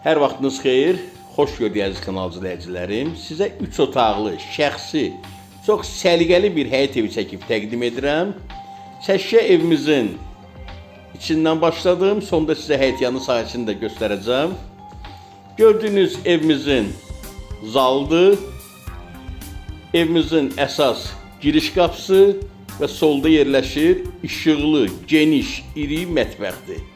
Hər vaxtınız xeyir. Xoş gördüyünüz kanal izləyicilərim. Sizə 3 otaqlı, şəxsi, çox səliqəli bir həyət evi çəkib təqdim edirəm. Çəşkə evimizin içindən başladım. Sonda sizə həyət yanı sahəsini də göstərəcəm. Gördüyünüz evimizin zalıdır. Evimizin əsas giriş qapısı və solda yerləşir işıqlı, geniş, iri mətbəxdir.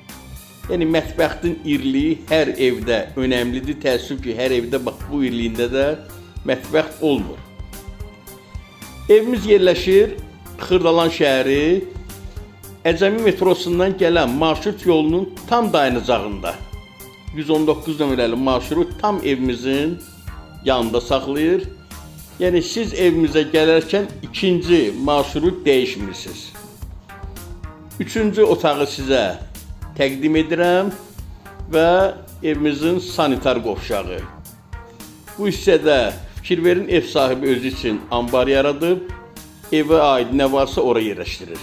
Yəni mətbəxtin iriliyi hər evdə önəmlidir. Təəssüf ki, hər evdə bax bu iriliyində də mətbəx olmur. Evimiz yerləşir Xırdalan şəhəri Əcəmi metrosundan gələn marşrut yolunun tam dayanacağında. 119 nömrəli marşrut tam evimizin yanında saxlayır. Yəni siz evimizə gələrkən ikinci marşrut dəyişmirsiniz. Üçüncü otağı sizə təqdim edirəm və evimizin sanitar qovşağı. Bu hissədə fikir verin ev sahibi özü üçün ambar yaradıb, evə aid nə varsa ora yerləşdirir.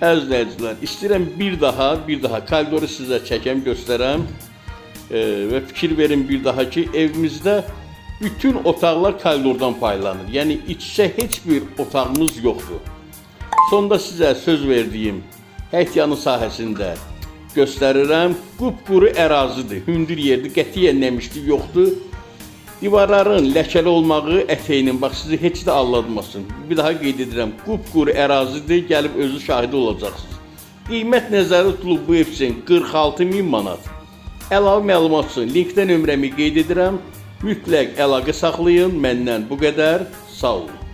Əziz izləyicilər, istəyirəm bir daha, bir daha koridoru sizə çəkəm, göstərəm e, və fikir verin bir daha ki, evimizdə bütün otaqlar koridordan paylanır. Yəni iç-içə heç bir otağımız yoxdur. Sonda sizə söz verdiyim həyət yanı sahəsində göstərirəm. Qupquru ərazidir, hündür yerdir, qətiyyən nəmişlik yoxdur. Divarların ləkəli olmağı ətəyinin bax sizi heç də aldatmasın. Bir daha qeyd edirəm, qupquru ərazidir, gəlib özü şahidi olacaqsınız. Qiymət nəzərdə tutulub bu ev üçün 46 min manat. Əlavə məlumat üçün linkdə nömrəmi qeyd edirəm. Mütləq əlaqə saxlayın. Məndən bu qədər. Sağ olun.